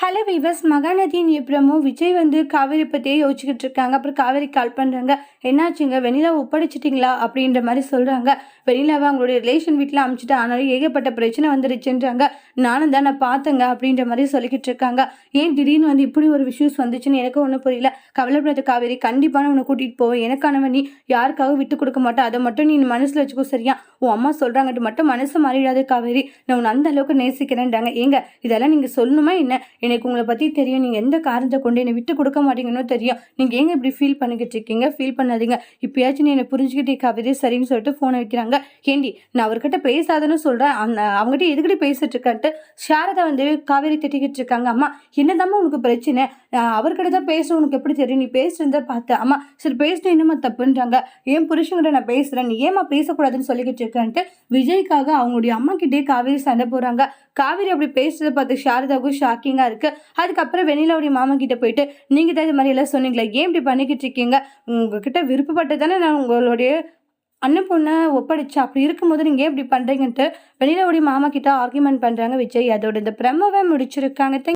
Hello viewers மகாநதியின் அப்புறமும் விஜய் வந்து காவேரி பற்றியே யோசிச்சுக்கிட்டு இருக்காங்க. அப்புறம் காவேரி கால் பண்ணுறாங்க என்னாச்சுங்க? வெனிலா ஒப்படைச்சிட்டிங்களா? அப்படின்ற மாதிரி சொல்கிறாங்க வெண்ணிலாவை அவங்களுடைய ரிலேஷன் வீட்டில் அமுச்சிட்டு ஆனாலும் ஏகப்பட்ட பிரச்சனை வந்துருச்சுன்றாங்க. நானும் தான் நான் பார்த்தேங்க அப்படின்ற மாதிரி சொல்லிக்கிட்டு இருக்காங்க. ஏன் திடீர்னு வந்து இப்படி ஒரு விஷயஸ் வந்துச்சுன்னு எனக்கு ஒன்றும் புரியல. கவலைப்படாத காவேரி கண்டிப்பாக உன்னை கூட்டிகிட்டு போவேன் எனக்கானவன் நீ யாருக்காக விட்டு கொடுக்க மாட்டேன் அதை மட்டும் நீ மனசில் வச்சுக்கோ சரியா? உன் அம்மா சொல்கிறாங்கட்டு மட்டும் மனசு மாறிடாது காவேரி. நான் உன்னை அந்த அளவுக்கு நேசிக்கிறேன்றாங்க. ஏங்க இதெல்லாம் நீங்கள் சொல்லணுமா என்ன? எனக்கு உங்களை பற்றி தெரியும். நீங்கள் எந்த காரணத்தை கொண்டு என்னை விட்டு கொடுக்க மாட்டீங்கன்னு தெரியும். நீங்கள் ஏங்க இப்படி ஃபீல் பண்ணிக்கிட்டு இருக்கீங்க? ஃபீல் பண்ணாதீங்க. இப்போயாச்சும் நீ என்னை புரிஞ்சுக்கிட்டே காவேரி சரின்னு சொல்லிட்டு ஃபோனை வைக்கிறாங்க. ஏண்டி நான் அவர்கிட்ட பேசாதன்னு சொல்கிறேன் அந்த அவங்ககிட்ட எதுக்கிட்ட பேசிட்டு இருக்கான்ட்டு சாரதா வந்து காவேரி திட்டிக்கிட்டு இருக்காங்க. அம்மா என்னதாம்மா உனக்கு பிரச்சனை? அவர்கிட்ட தான் பேசுகிறேன் உனக்கு எப்படி தெரியும்? நீ பேசுறத பார்த்து. அம்மா சரி பேசிட்டு என்னம்மா தப்புன்றாங்க. ஏன் புருஷங்கிட்ட நான் பேசுகிறேன் நீ ஏமா பேசக்கூடாதுன்னு சொல்லிக்கிட்டு இருக்கேன்ட்டு விஜய்க்காக அவங்களுடைய அம்மா கிட்டே காவேரி சண்டை போகிறாங்க காவேரி அப்படி பேசுறதை பார்த்து சாரதாவுக்கும் ஷாக்கிங்காக இருக்குது அதுக்கப்புறம் வெண்ணிலாவுடைய மாமா கிட்ட போயிட்டு நீங்கள் தான் இது மாதிரி எல்லாம் சொன்னீங்களே ஏன் இப்படி பண்ணிக்கிட்டு இருக்கீங்க? உங்ககிட்ட விருப்பப்பட்டு தானே நான் உங்களுடைய அண்ணன் பொண்ணை ஒப்படைச்சு அப்படி இருக்கும்போது நீங்கள் ஏன் இப்படி பண்ணுறீங்கன்ட்டு வெண்ணிலாவுடைய மாமா கிட்ட ஆர்குமெண்ட் பண்ணுறாங்க விஜய். அதோட இந்த பிரமவை முடிச்சிருக்காங்க.